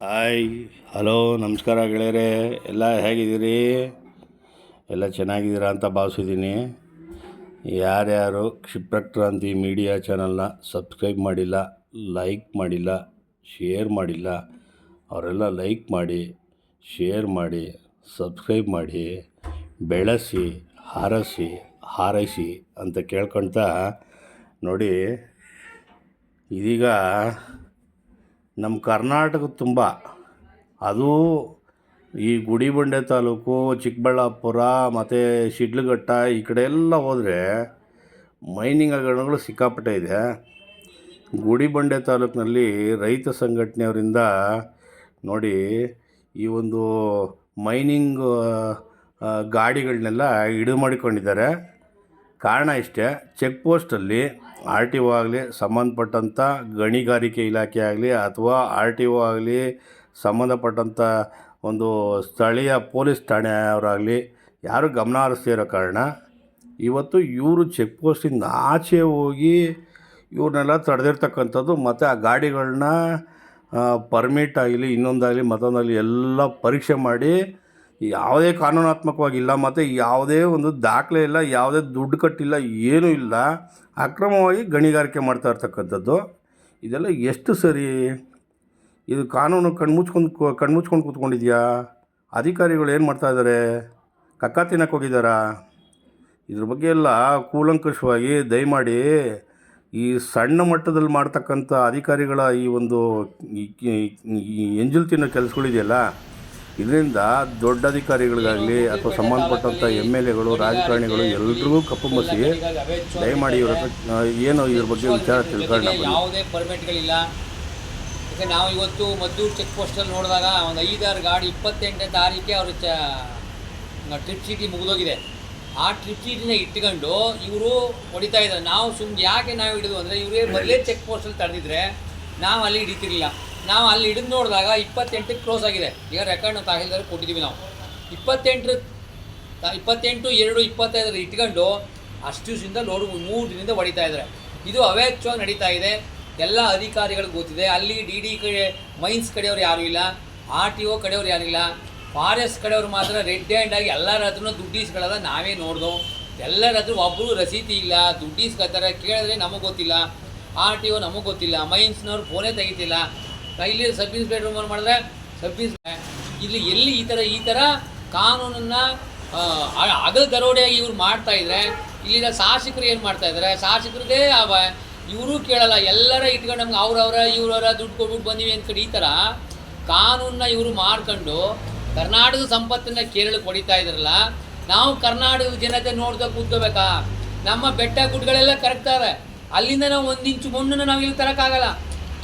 Hi, hello, ನಮಸ್ಕಾರ ಗೆಳೆಯರೆ. ಎಲ್ಲ ಹೇಗಿದ್ದೀರಿ? ಎಲ್ಲ ಚೆನ್ನಾಗಿದ್ದೀರಾ ಅಂತ ಭಾವಿಸಿದ್ದೀನಿ. ಯಾರ್ಯಾರು ಕ್ಷಿಪ್ರಕ್ರಾಂತಿ ಮೀಡಿಯಾ ಚಾನಲ್ನ ಸಬ್ಸ್ಕ್ರೈಬ್ ಮಾಡಿಲ್ಲ, ಲೈಕ್ ಮಾಡಿಲ್ಲ, ಶೇರ್ ಮಾಡಿಲ್ಲ, ಅವರೆಲ್ಲ ಲೈಕ್ ಮಾಡಿ, ಶೇರ್ ಮಾಡಿ, ಸಬ್ಸ್ಕ್ರೈಬ್ ಮಾಡಿ, ಬೆಳೆಸಿ, ಹಾರಸಿ, ಹಾರೈಸಿ ಅಂತ ಕೇಳ್ಕೊಳ್ತಾ ನೋಡಿ, ಇದೀಗ ನಮ್ಮ ಕರ್ನಾಟಕ ತುಂಬ. ಅದು ಈ ಗುಡಿಬಂಡೆ ತಾಲೂಕು, ಚಿಕ್ಕಬಳ್ಳಾಪುರ, ಮತ್ತು ಶಿಡ್ಲಘಟ್ಟ ಈ ಕಡೆ ಎಲ್ಲ ಹೋದರೆ ಮೈನಿಂಗ್ ಹಗರಣಗಳು ಸಿಕ್ಕಾಪಟ್ಟೆ ಇದೆ. ಗುಡಿಬಂಡೆ ತಾಲೂಕಿನಲ್ಲಿ ರೈತ ಸಂಘಟನೆಯವರಿಂದ ನೋಡಿ ಈ ಒಂದು ಮೈನಿಂಗ್ ಗಾಡಿಗಳನ್ನೆಲ್ಲ ಇಡು ಮಾಡಿಕೊಂಡಿದ್ದಾರೆ. ಕಾರಣ ಇಷ್ಟೇ ಚೆಕ್ ಪೋಸ್ಟಲ್ಲಿ ಆರ್ ಟಿ ಒ ಆಗಲಿ, ಸಂಬಂಧಪಟ್ಟಂಥ ಗಣಿಗಾರಿಕೆ ಇಲಾಖೆ ಆಗಲಿ ಅಥವಾ ಆರ್ ಟಿ ಒ ಆಗಲಿ, ಸಂಬಂಧಪಟ್ಟಂಥ ಒಂದು ಸ್ಥಳೀಯ ಪೊಲೀಸ್ ಠಾಣೆಯವರಾಗಲಿ ಯಾರು ಗಮನ ಹರಿಸ್ತಿರೋ ಕಾರಣ ಇವತ್ತು ಇವರು ಚೆಕ್ ಪೋಸ್ಟಿಂದ ಆಚೆ ಹೋಗಿ ಇವ್ರನ್ನೆಲ್ಲ ತಡೆದಿರ್ತಕ್ಕಂಥದ್ದು ಮತ್ತು ಆ ಗಾಡಿಗಳನ್ನ ಪರ್ಮಿಟ್ ಆಗಲಿ, ಇನ್ನೊಂದಾಗಲಿ ಮತ್ತೊಂದಾಗಲಿ ಎಲ್ಲ ಪರೀಕ್ಷೆ ಮಾಡಿ ಯಾವುದೇ ಕಾನೂನಾತ್ಮಕವಾಗಿಲ್ಲ ಮತ್ತು ಯಾವುದೇ ಒಂದು ದಾಖಲೆ ಇಲ್ಲ ಯಾವುದೇ ದುಡ್ಡು ಕಟ್ಟಿಲ್ಲ ಏನೂ ಇಲ್ಲ ಅಕ್ರಮವಾಗಿ ಗಣಿಗಾರಿಕೆ ಮಾಡ್ತಾ ಇರ್ತಕ್ಕಂಥದ್ದು ಇದೆಲ್ಲ ಎಷ್ಟು ಸರಿ ಇದು ಕಾನೂನು ಕಣ್ಮುಚ್ಕೊಂಡು ಕಣ್ಮುಚ್ಕೊಂಡು ಕೂತ್ಕೊಂಡಿದ್ಯಾ ಅಧಿಕಾರಿಗಳು ಏನು ಮಾಡ್ತಾ ಇದ್ದಾರೆ ಕಕ್ಕ ತಿನ್ನಕ್ಕೆ ಹೋಗಿದ್ದಾರಾ ಇದ್ರ ಬಗ್ಗೆ ಎಲ್ಲ ಕೂಲಂಕಷವಾಗಿ ದಯಮಾಡಿ ಈ ಸಣ್ಣ ಮಟ್ಟದಲ್ಲಿ ಮಾಡ್ತಕ್ಕಂಥ ಅಧಿಕಾರಿಗಳ ಈ ಒಂದು ಎಂಜಲ್ ತಿನ್ನೋ ಕೆಲಸಗಳಿದೆಯಲ್ಲ ಇದರಿಂದ ದೊಡ್ಡ ಅಧಿಕಾರಿಗಳಿಗಾಗಲಿ ಅಥವಾ ಸಂಬಂಧಪಟ್ಟಂಥ ಎಂ ಎಲ್ ಎಗಳು, ರಾಜಕಾರಣಿಗಳು ಎಲ್ರಿಗೂ ಕಪ್ಪು ಮಸಿ. ದಯಮಾಡಿ ಇವ್ರ ಏನು ಇದ್ರ ಬಗ್ಗೆ ವಿಚಾರ ತಿಳ್ಕೊಂಡು ಯಾವುದೇ ಪರ್ಮಿಟ್ಗಳಿಲ್ಲ. ಯಾಕೆ ನಾವು ಇವತ್ತು ಮದ್ದೂರು ಚೆಕ್ ಪೋಸ್ಟಲ್ಲಿ ನೋಡಿದಾಗ ಒಂದು ಐದಾರು ಗಾಡಿ ಇಪ್ಪತ್ತೆಂಟನೇ ತಾರೀಕೆ ಅವರು ಚ ಟ್ರಿಪ್ ಚೀಟಿ ಮುಗಿದೋಗಿದೆ. ಆ ಟ್ರಿಪ್ ಚೀಟಿನ ಇಟ್ಕೊಂಡು ಇವರು ಹೊಡಿತಾ ಇದ್ದಾರೆ. ನಾವು ಸುಮ್ಮನೆ ಯಾಕೆ ನಾವು ಹಿಡಿದು ಅಂದರೆ ಇವರೇ ಮೊದಲೇ ಚೆಕ್ ಪೋಸ್ಟಲ್ಲಿ ತಡೆದಿದ್ರೆ ನಾವು ಅಲ್ಲಿ ಹಿಡಿತಿರ್ಲಿಲ್ಲ. ನಾವು ಅಲ್ಲಿ ಹಿಡಿದು ನೋಡಿದಾಗ ಇಪ್ಪತ್ತೆಂಟಕ್ಕೆ ಕ್ಲೋಸ್ ಆಗಿದೆ. ಈಗ ರೆಕಾರ್ಡ್ ನಾವು ತಹಸೀಲ್ದಾರ್ ಕೊಟ್ಟಿದ್ದೀವಿ ನಾವು. ಇಪ್ಪತ್ತೆಂಟರ ಇಪ್ಪತ್ತೆಂಟು, ಎರಡು ಇಪ್ಪತ್ತೈದರ ಇಟ್ಕೊಂಡು ಅಷ್ಟು ದಿವಸದಿಂದ ಲೋಡ್ ಮೂರು ದಿನದಿಂದ ಹೊಡಿತಾ ಇದ್ದಾರೆ. ಇದು ಅವೇಚ್ಛವಾಗಿ ನಡೀತಾ ಇದೆ. ಎಲ್ಲ ಅಧಿಕಾರಿಗಳಿಗೆ ಗೊತ್ತಿದೆ. ಅಲ್ಲಿ ಡಿ ಡಿ ಕಡೆ ಮೈನ್ಸ್ ಕಡೆಯವ್ರು ಯಾರೂ ಇಲ್ಲ. ಆರ್ ಟಿ ಒ ಕಡೆಯವ್ರು ಯಾರೂ ಇಲ್ಲ. ಫಾರೆಸ್ಟ್ ಕಡೆಯವ್ರು ಮಾತ್ರ ರೆಡ್ ಹ್ಯಾಂಡ್ ಆಗಿ ಎಲ್ಲರ ಹತ್ರನೂ ದುಡ್ಡು ನಾವೇ ನೋಡ್ದು ಎಲ್ಲರ ಹತ್ರ ಒಬ್ಬರು ರಸೀತಿ ಇಲ್ಲ. ದುಡ್ಡು ಇಸ್ಕೊತಾರೆ ಕೇಳಿದ್ರೆ ನಮಗೆ ಗೊತ್ತಿಲ್ಲ. ಆರ್ ಟಿ ಒ ನಮಗೆ ಗೊತ್ತಿಲ್ಲ. ಮೈನ್ಸ್ನವ್ರು ಫೋನೇ ತೆಗಿತಿಲ್ಲ. ಇಲ್ಲಿ ಸಬ್ ಇನ್ಸ್ಪೆಕ್ಟರ್ ಮಾಡಿದ್ರೆ ಸಬ್ ಇನ್ಸ್ಪೆ ಇಲ್ಲಿ ಎಲ್ಲಿ ಈ ಥರ ಈ ಥರ ಕಾನೂನನ್ನು ಅಗಲ ದರೋಡೆಯಾಗಿ ಇವ್ರು ಮಾಡ್ತಾ ಇದ್ರೆ, ಇಲ್ಲಿನ ಶಾಸಕರು ಏನು ಮಾಡ್ತಾ ಇದ್ದಾರೆ ಶಾಸಕರದೇ ಅವ. ಇವರು ಕೇಳಲ್ಲ. ಎಲ್ಲರ ಇಟ್ಕೊಂಡು ನಮ್ಗೆ ಅವ್ರವ್ರ, ಇವ್ರವರ ದುಡ್ಡು ಕೊಟ್ಬಿಟ್ಟು ಬಂದೀವಿ ಅಂದ್ಕೊಂಡು ಈ ಥರ ಕಾನೂನನ್ನ ಇವರು ಮಾಡ್ಕೊಂಡು ಕರ್ನಾಟಕದ ಸಂಪತ್ತನ್ನು ಕೇರಳಕ್ಕೆ ಹೊಡಿತಾ ಇದ್ರಲ್ಲ, ನಾವು ಕರ್ನಾಟಕದ ಜನತೆ ನೋಡ್ತಾ ಕೂತ್ಕೋಬೇಕಾ? ನಮ್ಮ ಬೆಟ್ಟ ಗುಡ್ಗಳೆಲ್ಲ ಕರಗ್ತಾರೆ ಅಲ್ಲಿಂದ ನಾವು ಒಂದು ಇಂಚು ಮಣ್ಣನ್ನು ನಾವು ಇಲ್ಲಿ ತರೋಕ್ಕಾಗಲ್ಲ.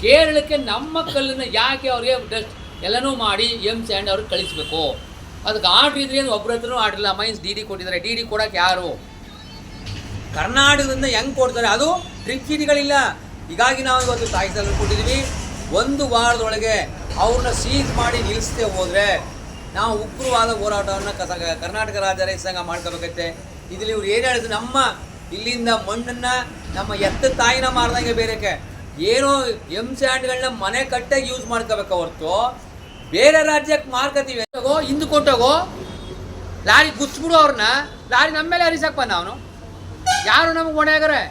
ಕೇರಳಕ್ಕೆ ನಮ್ಮ ಕಲ್ಲನ್ನು ಯಾಕೆ ಅವ್ರಿಗೆ ಡಸ್ಟ್ ಎಲ್ಲನೂ ಮಾಡಿ ಎಂ ಸ್ಯಾಂಡ್ ಅವ್ರಿಗೆ ಕಳಿಸ್ಬೇಕು? ಅದಕ್ಕೆ ಆರ್ಡ್ರ್ ಇದ್ರೆ ಏನು ಒಬ್ಬರ ಹತ್ರನೂ ಆರ್ಡ್ರ್ ಇಲ್ಲ ಮೈನ್ಸ್ ಡಿ ಡಿ ಕೊಟ್ಟಿದ್ದಾರೆ. ಡಿ ಡಿ ಕೊಡೋಕೆ ಯಾರು? ಕರ್ನಾಟಕದಿಂದ ಹೆಂಗೆ ಕೊಡ್ತಾರೆ? ಅದು ಟ್ರಿಪ್ ಚೀಟಿಗಳಿಲ್ಲ ಹೀಗಾಗಿ ನಾವು ಇವತ್ತು ತಾಯಿಸಲು ಕೊಟ್ಟಿದ್ದೀವಿ ಒಂದು ವಾರದೊಳಗೆ ಅವ್ರನ್ನ ಸೀಸ್ ಮಾಡಿ ನಿಲ್ಲಿಸ್ತೇ ಹೋದರೆ ನಾವು ಉಗ್ರವಾದ ಹೋರಾಟವನ್ನು ಕಸ ಕರ್ನಾಟಕ ರಾಜ್ಯ ರೈತ ಸಂಘ ಮಾಡ್ಕೋಬೇಕೈತೆ. ಇದರಲ್ಲಿ ಇವ್ರು ಏನು ಹೇಳಿದ್ರು? ನಮ್ಮ ಇಲ್ಲಿಂದ ಮಣ್ಣನ್ನು ನಮ್ಮ ಎತ್ತ ತಾಯಿನ ಮಾರ್ದಂಗೆ ಬೇರೆಕ್ಕೆ ಏನೋ ಎಂ ಸ್ಯಾಂಡ್ಗಳನ್ನ ಮನೆ ಕಟ್ಟಾಗಿ ಯೂಸ್ ಮಾಡ್ಕೋಬೇಕು ಹೊರತು. ಬೇರೆ ರಾಜ್ಯಕ್ಕೆ ಮಾರ್ಕತೀವಿ. ಹಿಂದೆ ಕೊಟ್ಟೋಗೋ ಲಾರಿ ಗುಚ್ಬಿಡು ಅವ್ರನ್ನ. ಲಾರಿ ನಮ್ಮ ಮೇಲೆ ಹರಿಸಕ್ಕಪ್ಪ ನಾವು ಯಾರು ನಮಗೆ ಹೊಣೆಗಾರೆ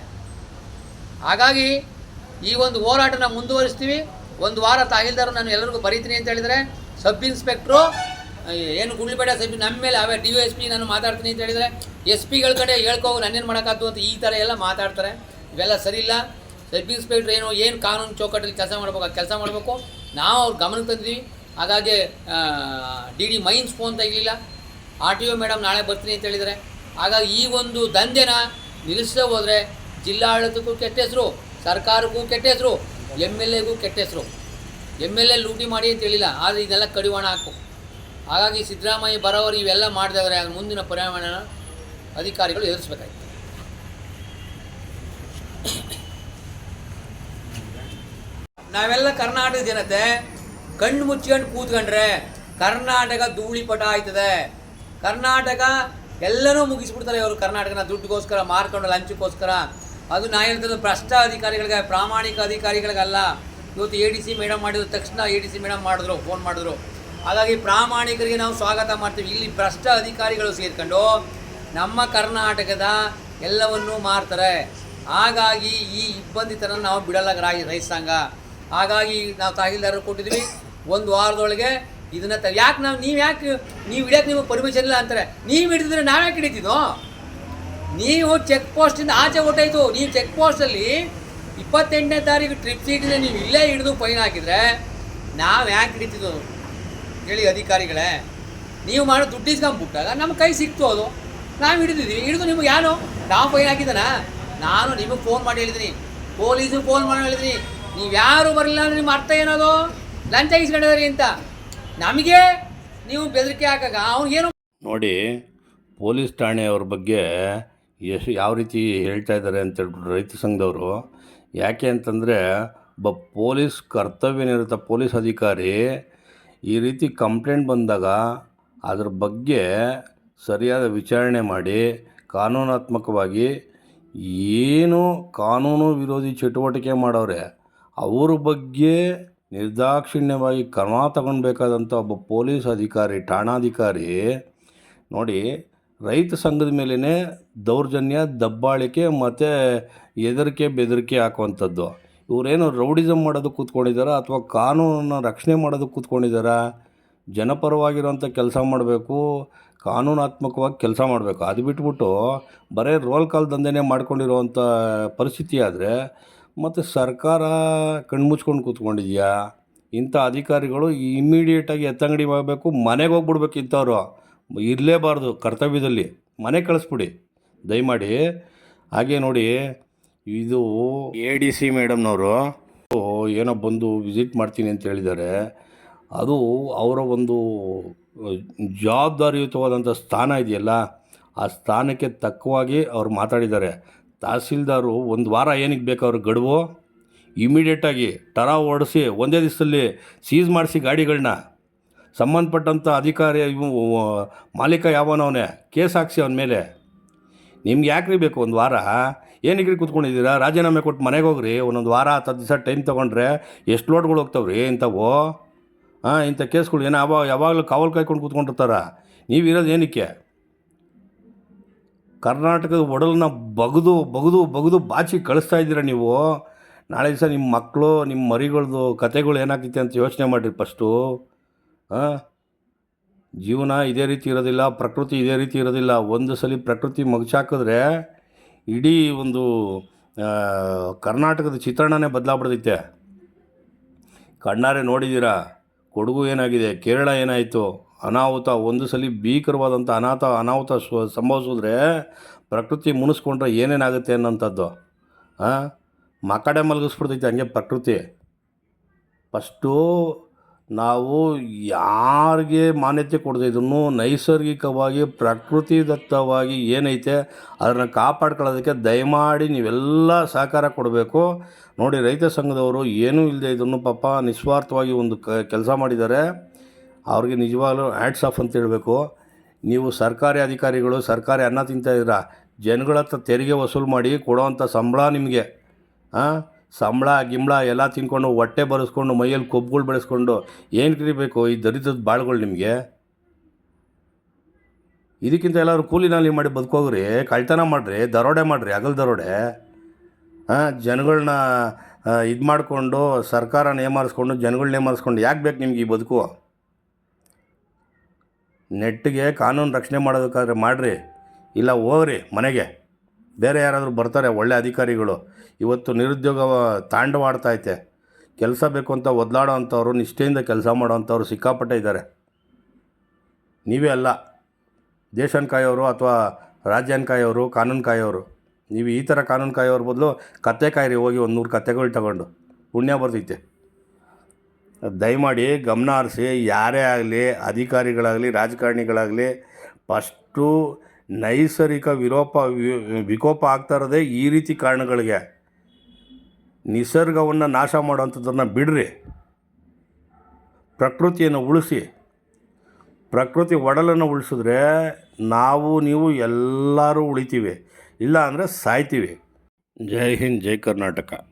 ಹಾಗಾಗಿ ಈ ಒಂದು ಹೋರಾಟನ ಮುಂದುವರಿಸ್ತೀವಿ. ಒಂದು ವಾರ ತಾಗಿಲ್ದಾರು ನಾನು ಎಲ್ಲರಿಗೂ ಬರೀತೀನಿ ಅಂತ ಹೇಳಿದರೆ, ಸಬ್ ಇನ್ಸ್ಪೆಕ್ಟ್ರು ಏನು ಗುಳ್ಳಿಬೇಡ ಸಬ್, ನಮ್ಮ ಮೇಲೆ ಅವೇ ಡಿ ಎಸ್ ಪಿ ನಾನು ಮಾತಾಡ್ತೀನಿ ಅಂತ ಹೇಳಿದರೆ ಎಸ್ ಪಿಗಳ ಕಡೆ ಹೇಳ್ಕೋ, ನನ್ನೇನು ಮಾಡೋಕ್ಕಾಗ್ತು ಅಂತ ಈ ಥರ ಎಲ್ಲ ಮಾತಾಡ್ತಾರೆ. ಇವೆಲ್ಲ ಸರಿ ಇಲ್ಲ ಸಬ್ ಏನು ಏನು ಕಾನೂನು ಚೌಕಟ್ಟಲ್ಲಿ ಕೆಲಸ ಮಾಡಬೇಕು, ಆ ಕೆಲಸ ಮಾಡಬೇಕು. ನಾವು ಅವ್ರ ಗಮನಕ್ಕೆ ತಂದಿದ್ದೀವಿ ಹಾಗಾಗಿ ಡಿ ಡಿ ಮೈನ್ಸ್ ಫೋನ್ ತೆಗಲಿಲ್ಲ. ಆರ್ ಟಿ ಒ ಮೇಡಮ್ ನಾಳೆ ಬರ್ತೀನಿ ಅಂತ ಹೇಳಿದರೆ ಹಾಗಾಗಿ ಈ ಒಂದು ದಂಧೆನ ನಿಲ್ಲಿಸದೆ ಹೋದರೆ ಜಿಲ್ಲಾಡಳಿತಕ್ಕೂ ಕೆಟ್ಟ ಹೆಸರು, ಸರ್ಕಾರಕ್ಕೂ ಕೆಟ್ಟ ಹೆಸರು ಎಂ ಎಲ್ ಎಗೂ ಕೆಟ್ಟ ಹೆಸರು. ಎಂ ಎಲ್ ಎ ಲೂಟಿ ಮಾಡಿ ಅಂತ ಹೇಳಿಲ್ಲ, ಆದರೆ ಇದೆಲ್ಲ ಕಡಿವಾಣ ಹಾಕು. ಹಾಗಾಗಿ ಸಿದ್ದರಾಮಯ್ಯ ಬರೋವರು ಇವೆಲ್ಲ ಮಾಡಿದಾದ್ರೆ ಮುಂದಿನ ಪರಿಣಾಮನ ಅಧಿಕಾರಿಗಳು ಎದುರಿಸ್ಬೇಕಾಯ್ತು. ನಾವೆಲ್ಲ ಕರ್ನಾಟಕ ಜನತೆ, ಕಣ್ಣು ಮುಚ್ಕೊಂಡು ಕೂತ್ಕೊಂಡ್ರೆ ಕರ್ನಾಟಕ ಧೂಳಿಪಟ ಆಯ್ತದೆ. ಕರ್ನಾಟಕ ಎಲ್ಲರೂ ಮುಗಿಸ್ಬಿಡ್ತಾರೆ ಇವರು ಕರ್ನಾಟಕನ ದುಡ್ಡುಗೋಸ್ಕರ, ಮಾರ್ಕೊಂಡು ಲಂಚಕ್ಕೋಸ್ಕರ ಅದು ನಾ ಹೇಳ್ತದ್ದು ಭ್ರಷ್ಟ ಅಧಿಕಾರಿಗಳಿಗೆ ಪ್ರಾಮಾಣಿಕ ಅಧಿಕಾರಿಗಳಿಗಲ್ಲ. ಇವತ್ತು ಎ ಡಿ ಸಿ ಮೇಡಮ್ ಮಾಡಿದ ತಕ್ಷಣ ಎ ಡಿ ಸಿ ಮೇಡಮ್ ಮಾಡಿದ್ರು, ಫೋನ್ ಮಾಡಿದ್ರು. ಹಾಗಾಗಿ ಪ್ರಾಮಾಣಿಕರಿಗೆ ನಾವು ಸ್ವಾಗತ ಮಾಡ್ತೀವಿ. ಇಲ್ಲಿ ಭ್ರಷ್ಟ ಅಧಿಕಾರಿಗಳು ಸೇರ್ಕೊಂಡು ನಮ್ಮ ಕರ್ನಾಟಕದ ಎಲ್ಲವನ್ನೂ ಮಾರ್ತಾರೆ. ಹಾಗಾಗಿ ಈ ಇಬ್ಬಂದಿತನ ನಾವು ಬಿಡಲ್ಲ ರಾಜ ರೈತ ಸಂಘ. ಹಾಗಾಗಿ ನಾವು ತಹಸೀಲ್ದಾರರು ಕೊಟ್ಟಿದ್ವಿ. ಒಂದು ವಾರದೊಳಗೆ ಇದನ್ನ ತ, ಯಾಕೆ ನಾವು, ನೀವು ಯಾಕೆ, ನೀವು ಹಿಡಿಯೋಕೆ ನಿಮಗೆ ಪರ್ಮಿಷನ್ ಇಲ್ಲ ಅಂತಾರೆ. ನೀವು ಹಿಡಿದಿದ್ರೆ ನಾವು ಯಾಕೆ ನೀವು ಚೆಕ್ ಪೋಸ್ಟಿಂದ ಆಚೆ ಹೊಟ್ಟಾಯ್ತು ನೀವು ಚೆಕ್ ಪೋಸ್ಟಲ್ಲಿ ಇಪ್ಪತ್ತೆಂಟನೇ ತಾರೀಕು ಟ್ರಿಪ್ ಸೀಟಿನ ನೀವು ಇಲ್ಲೇ ಹಿಡಿದು ಫೈನ್ ಹಾಕಿದರೆ ನಾವು ಯಾಕೆ ಹಿಡಿತಿದ್ದು ಹೇಳಿ ಅಧಿಕಾರಿಗಳೇ. ನೀವು ಮಾಡೋ ದುಡ್ಡು ಇಸ್ಕೊಂಬಿಟ್ಟಾಗ ನಮ್ಮ ಕೈ ಸಿಕ್ತು ಅದು. ನಾವು ಹಿಡಿದಿದ್ದೀವಿ ಹಿಡಿದು ನಿಮಗೆ ಯಾರು? ನಾವು ಫೈನ್ ಹಾಕಿದ್ದಾನ? ನಾನು ನಿಮಗೆ ಫೋನ್ ಮಾಡಿ ಹೇಳಿದ್ದೀನಿ ಪೊಲೀಸ್ ಫೋನ್ ಮಾಡಿ ಹೇಳಿದ್ದೀನಿ ನೀವು ಯಾರು ಬರಲಿಲ್ಲ ಅಂದ್ರೆ ನಿಮ್ಮ ಅರ್ಥ ಏನದು? ಲಂಚ ಇಸ್ಕೊಂಡಿದ್ರಿ ಅಂತ. ನಮಗೆ ನೀವು ಬೆದರಿಕೆ ಹಾಕಾಗ ಅವ್ನಿಗೇನು ನೋಡಿ, ಪೊಲೀಸ್ ಠಾಣೆಯವ್ರ ಬಗ್ಗೆ ಎಷ್ಟು ಯಾವ ರೀತಿ ಹೇಳ್ತಾ ಇದ್ದಾರೆ ಅಂತ ಹೇಳ್ಬಿಟ್ಟು ರೈತ ಸಂಘದವರು. ಯಾಕೆ ಅಂತಂದರೆ ಒಬ್ಬ ಪೊಲೀಸ್ ಕರ್ತವ್ಯನಿರತ ಪೊಲೀಸ್ ಅಧಿಕಾರಿ ಈ ರೀತಿ ಕಂಪ್ಲೇಂಟ್ ಬಂದಾಗ ಅದ್ರ ಬಗ್ಗೆ ಸರಿಯಾದ ವಿಚಾರಣೆ ಮಾಡಿ ಕಾನೂನಾತ್ಮಕವಾಗಿ ಏನು ಕಾನೂನು ವಿರೋಧಿ ಚಟುವಟಿಕೆ ಮಾಡೋರೆ ಅವ್ರ ಬಗ್ಗೆ ನಿರ್ದಾಕ್ಷಿಣ್ಯವಾಗಿ ಕ್ರಮ ತಗೊಳ್ಬೇಕಾದಂಥ ಒಬ್ಬ ಪೊಲೀಸ್ ಅಧಿಕಾರಿ, ಠಾಣಾಧಿಕಾರಿ ನೋಡಿ ರೈತ ಸಂಘದ ಮೇಲೇ ದೌರ್ಜನ್ಯ, ದಬ್ಬಾಳಿಕೆ ಮತ್ತು ಹೆದರಿಕೆ, ಬೆದರಿಕೆ ಹಾಕುವಂಥದ್ದು. ಇವರೇನು ರೌಡಿಸಮ್ ಮಾಡೋದಕ್ಕೆ ಕೂತ್ಕೊಂಡಿದ್ದಾರಾ ಅಥವಾ ಕಾನೂನನ್ನು ರಕ್ಷಣೆ ಮಾಡೋದಕ್ಕೆ ಕೂತ್ಕೊಂಡಿದ್ದಾರಾ? ಜನಪರವಾಗಿರುವಂಥ ಕೆಲಸ ಮಾಡಬೇಕು, ಕಾನೂನಾತ್ಮಕವಾಗಿ ಕೆಲಸ ಮಾಡಬೇಕು. ಅದು ಬಿಟ್ಬಿಟ್ಟು ಬರೀ ರೋಲ್ ಕಾಲ್ ದಂಧೆನೇ ಮಾಡ್ಕೊಂಡಿರುವಂಥ ಪರಿಸ್ಥಿತಿ ಆದರೆ ಮತ್ತು ಸರ್ಕಾರ ಕಣ್ಮುಚ್ಕೊಂಡು ಕೂತ್ಕೊಂಡಿದೆಯಾ? ಇಂಥ ಅಧಿಕಾರಿಗಳು ಇಮ್ಮಿಡಿಯೇಟಾಗಿ ಎತ್ತಂಗಡಿ ಮಾಡಬೇಕು, ಮನೆಗೆ ಹೋಗ್ಬಿಡ್ಬೇಕು ಇಂಥವ್ರು. ಇರಲೇಬಾರ್ದು ಕರ್ತವ್ಯದಲ್ಲಿ. ಮನೆ ಕಳಿಸ್ಬಿಡಿ. ದಯಮಾಡಿ. ಹಾಗೆ ನೋಡಿ, ಇದು ಎ ಡಿ ಸಿ ಮೇಡಮ್ನವರು ಏನೋ ಬಂದು ವಿಸಿಟ್ ಮಾಡ್ತೀನಿ ಅಂತ ಹೇಳಿದ್ದಾರೆ. ಅದು ಅವರ ಒಂದು ಜವಾಬ್ದಾರಿಯುತವಾದಂಥ ಸ್ಥಾನ ಇದೆಯಲ್ಲ, ಆ ಸ್ಥಾನಕ್ಕೆ ತಕ್ಕವಾಗಿ ಅವ್ರು ಮಾತಾಡಿದ್ದಾರೆ. ತಹಸೀಲ್ದಾರು ಒಂದು ವಾರ ಏನಕ್ಕೆ ಬೇಕು ಅವ್ರ ಗಡುವು? ಇಮಿಡಿಯೇಟಾಗಿ ಟರ ಓಡಿಸಿ ಒಂದೇ ದಿವಸದಲ್ಲಿ ಸೀಸ್ ಮಾಡಿಸಿ ಗಾಡಿಗಳನ್ನ ಸಂಬಂಧಪಟ್ಟಂಥ ಅಧಿಕಾರಿ ಮಾಲೀಕ ಯಾವನವನೇ ಕೇಸ್ ಹಾಕ್ಸಿ ಅವನ ಮೇಲೆ. ನಿಮ್ಗೆ ಯಾಕ್ರಿ ಬೇಕು ಒಂದು ವಾರ? ಏನಕ್ಕೆ ಕೂತ್ಕೊಂಡಿದ್ದೀರಾ? ರಾಜೀನಾಮೆ ಕೊಟ್ಟು ಮನೆಗೆ ಹೋಗ್ರಿ, ಒಂದೊಂದು ವಾರ ಹತ್ತು ದಿವಸ ಟೈಮ್ ತೊಗೊಂಡ್ರೆ ಎಷ್ಟು ಲೋಡ್ಗಳು ಹೋಗ್ತಾವ್ರಿ ಇಂಥವು? ಹಾಂ, ಇಂಥ ಕೇಸ್ಗಳು ಏನೋ ಯಾವಾಗ, ಯಾವಾಗಲೂ ಕಾವಲು ಕಾಯ್ಕೊಂಡು ಕೂತ್ಕೊಂಡಿರ್ತಾರ? ನೀವು ಇರೋದು ಏನಕ್ಕೆ? ಕರ್ನಾಟಕದ ಒಡಲನ್ನ ಬಗದು ಬಗದು ಬಗದು ಬಾಚಿ ಕಳಿಸ್ತಾ ಇದ್ದೀರ ನೀವು? ನಾಳೆ ದಿವಸ ನಿಮ್ಮ ಮಕ್ಕಳು ನಿಮ್ಮ ಮರಿಗಳದ್ದು ಕತೆಗಳು ಏನಾಗ್ತೈತೆ ಅಂತ ಯೋಚನೆ ಮಾಡಿರಿ ಫಸ್ಟು ಜೀವನ ಇದೇ ರೀತಿ ಇರೋದಿಲ್ಲ, ಪ್ರಕೃತಿ ಇದೇ ರೀತಿ ಇರೋದಿಲ್ಲ. ಒಂದು ಸಲ ಪ್ರಕೃತಿ ಮಗಚಾಕಿದ್ರೆ ಇಡೀ ಒಂದು ಕರ್ನಾಟಕದ ಚಿತ್ರಣನೇ ಬದಲಾಗ್ಬಿಡ್ತೈತೆ. ಕಣ್ಣಾರೆ ನೋಡಿದ್ದೀರಾ? ಕೊಡಗು ಏನಾಗಿದೆ? ಕೇರಳ ಏನಾಯಿತು? ಅನಾಹುತ, ಒಂದು ಸಲ ಭೀಕರವಾದಂಥ ಅನಾಥ, ಅನಾಹುತ ಸಂಭವಿಸಿದ್ರೆ ಪ್ರಕೃತಿ ಮುನಿಸ್ಕೊಂಡ್ರೆ ಏನೇನಾಗುತ್ತೆ ಅನ್ನೋಂಥದ್ದು. ಹಾಂ ಮಕ್ಕಡೆ ಮಲಗಿಸ್ಬಿಡ್ತೈತೆ ಹಂಗೆ ಪ್ರಕೃತಿ. ಫಸ್ಟು ನಾವು ಯಾರಿಗೆ ಮಾನ್ಯತೆ ಕೊಡದೇ ಇದನ್ನು ನೈಸರ್ಗಿಕವಾಗಿ, ಪ್ರಕೃತಿದತ್ತವಾಗಿ ಏನೈತೆ ಅದನ್ನು ಕಾಪಾಡ್ಕೊಳ್ಳೋದಕ್ಕೆ ದಯಮಾಡಿ ನೀವೆಲ್ಲ ಸಹಕಾರ ಕೊಡಬೇಕು. ನೋಡಿ, ರೈತ ಸಂಘದವರು ಏನೂ ಇಲ್ಲದೆ ಇದನ್ನು ಪಾಪ ನಿಸ್ವಾರ್ಥವಾಗಿ ಒಂದು ಕೆಲಸ ಮಾಡಿದ್ದಾರೆ. ಅವ್ರಿಗೆ ನಿಜವಾಗ್ಲೂ ಆ್ಯಡ್ಸ್ ಆಫ್ ಅಂತ ಹೇಳಬೇಕು. ನೀವು ಸರ್ಕಾರಿ ಅಧಿಕಾರಿಗಳು, ಸರ್ಕಾರಿ ಅನ್ನ ತಿಂತಾ ಇದ್ದೀರಾ ಜನಗಳ ಹತ್ರ ತೆರಿಗೆ ವಸೂಲು ಮಾಡಿ ಕೊಡೋವಂಥ ಸಂಬಳ ನಿಮಗೆ ಹಾಂ ಸಂಬಳ, ಗಿಂಬಳ ಎಲ್ಲ ತಿನ್ಕೊಂಡು ಹೊಟ್ಟೆ ಬರೆಸ್ಕೊಂಡು, ಮೈಯಲ್ಲಿ ಕೊಬ್ಬುಗಳು ಬೆಳೆಸ್ಕೊಂಡು ಏನು ಕರಿಬೇಕು ಈ ದರಿದ್ರದ ಬಾಳುಗಳು ನಿಮಗೆ? ಇದಕ್ಕಿಂತ ಎಲ್ಲರೂ ಕೂಲಿನಲ್ಲಿ ಮಾಡಿ ಬದುಕೋಗ್ರಿ, ಕಳ್ತನ ಮಾಡಿರಿ, ದರೋಡೆ ಮಾಡಿರಿ, ಹಗಲ್ ದರೋಡೆ. ಹಾಂ ಜನಗಳನ್ನ ಇದು ಮಾಡಿಕೊಂಡು, ಸರ್ಕಾರ ನೇಮಾರಿಸ್ಕೊಂಡು, ಜನಗಳು ನೇಮಾರಿಸ್ಕೊಂಡು ಯಾಕೆ ಬೇಕು ನಿಮ್ಗೆ ಈ ಬದುಕು? ನೆಟ್ಟಿಗೆ ಕಾನೂನು ರಕ್ಷಣೆ ಮಾಡೋದಕ್ಕಾದ್ರೆ ಮಾಡಿರಿ, ಇಲ್ಲ ಹೋಗ್ರಿ ಮನೆಗೆ. ಬೇರೆ ಯಾರಾದರೂ ಬರ್ತಾರೆ, ಒಳ್ಳೆ ಅಧಿಕಾರಿಗಳು. ಇವತ್ತು ನಿರುದ್ಯೋಗ ತಾಂಡವಾಡ್ತೈತೆ ಕೆಲಸ ಬೇಕು ಅಂತ ಒದಲಾಡೋ ಅಂಥವ್ರು, ನಿಷ್ಠೆಯಿಂದ ಕೆಲಸ ಮಾಡೋ ಅಂಥವ್ರು ಸಿಕ್ಕಾಪಟ್ಟೆ ಇದ್ದಾರೆ. ನೀವೇ ಅಲ್ಲ. ದೇಶನ ಕಾಯೋರು ಅಥವಾ ರಾಜ್ಯನ ಕಾಯೋರು ಕಾನೂನು ಕಾಯೋರು ನೀವು ಈ ಥರ ಕಾನೂನು ಕಾಯೋರ ಬದಲು ಕತೆ ಕಾಯಿರಿ ಹೋಗಿ ಒಂದು ನೂರು ಕತೆಗಳು ತಗೊಂಡು. ಪುಣ್ಯ ಬರ್ತೈತೆ. ದಯಮಾಡಿ ಗಮನ ಹರಿಸಿ, ಯಾರೇ ಆಗಲಿ, ಅಧಿಕಾರಿಗಳಾಗಲಿ, ರಾಜಕಾರಣಿಗಳಾಗಲಿ, ಫಸ್ಟು ನೈಸರ್ಗಿಕ ವಿರೋಪ ವಿಕೋಪ ಆಗ್ತಾ ಈ ರೀತಿ ಕಾರಣಗಳಿಗೆ. ನಿಸರ್ಗವನ್ನು ನಾಶ ಮಾಡೋವಂಥದ್ದನ್ನು ಬಿಡ್ರಿ. ಪ್ರಕೃತಿಯನ್ನು ಉಳಿಸಿ. ಪ್ರಕೃತಿ ಒಡಲನ್ನು ಉಳಿಸಿದ್ರೆ ನಾವು, ನೀವು ಎಲ್ಲರೂ ಉಳಿತೀವಿ. ಇಲ್ಲ ಅಂದರೆ ಸಾಯ್ತೀವಿ. ಜೈ ಹಿಂದ್, ಜೈ ಕರ್ನಾಟಕ.